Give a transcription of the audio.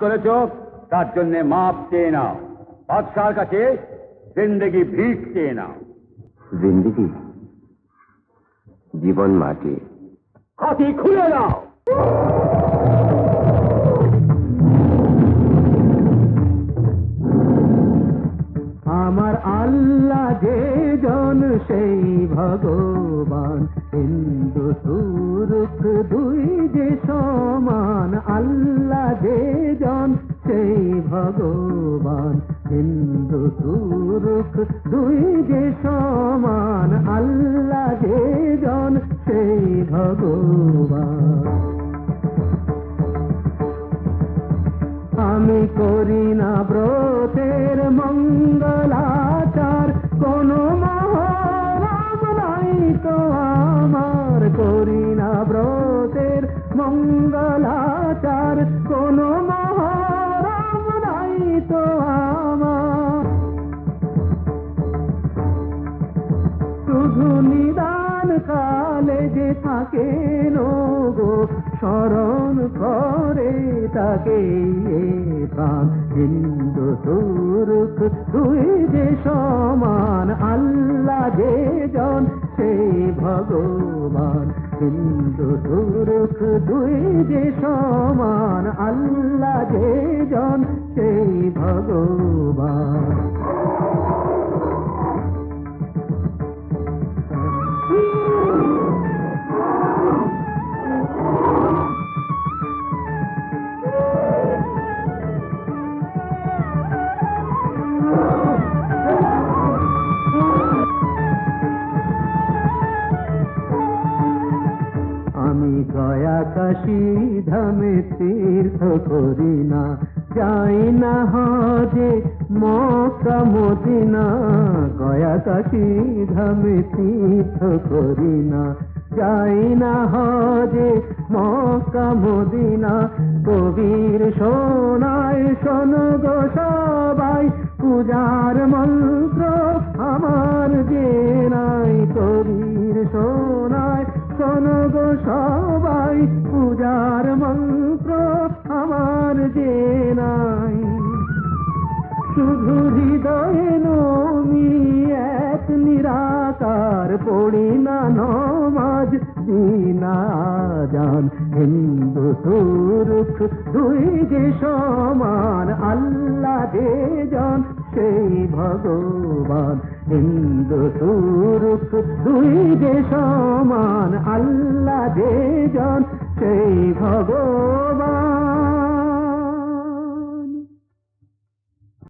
করেছ তার জন্য মাপ চেয়ে নাও। বাদশার কাছে জিন্দগি ভিক চেয়ে নাও। জিন্দিগি? জীবন মাটি। খাতি খুলে নাও আমার আল্লাহ যে জন সেই ভগবান। হিন্দু তুরুক দুই যে সমান আল্লাহ যে ভগবান, হিন্দু, তুরুক, দুই যে সমান আল্লাহ যে জন, সেই ভগবান। আমি করি না ব্রতের মঙ্গলাচার, কোন মহারাম তো আমার। করি না ব্রতের মঙ্গলাচার শুধু নিদান কালে যে থাকে গো স্মরণ করে তাকে হিন্দু তুরুক দুই যে সমান, আল্লাহ যে জন সেই ভগবান। হিন্দু তুরুক দুই যে সমান, আল্লাহ যে জন, সেই ভগবান। আমি গয়া কাশি ধামে তীর্থ করি না। যাই না হজে মক্কা, মদিনা গয়া কাশি ধামে তীর্থ করি না। যাই না হজে মক্কা, মদিনা, কবির সোনায় শোন গো সবাই, পূজার মন্ত্র আমার যে নাই কবির সোনায়। সবাই পূজার মন্ত্র আমার যে নাই। শুধু হৃদয়ে নমি এক নিরাকার পড়ি না নমাজ দিনা জান। হিন্দু দুই যে সমান যে জন সেই ভগবান। হিন্দু সুরুক দুই যে সমান আল্লাহ যে জন সেই ভগবান।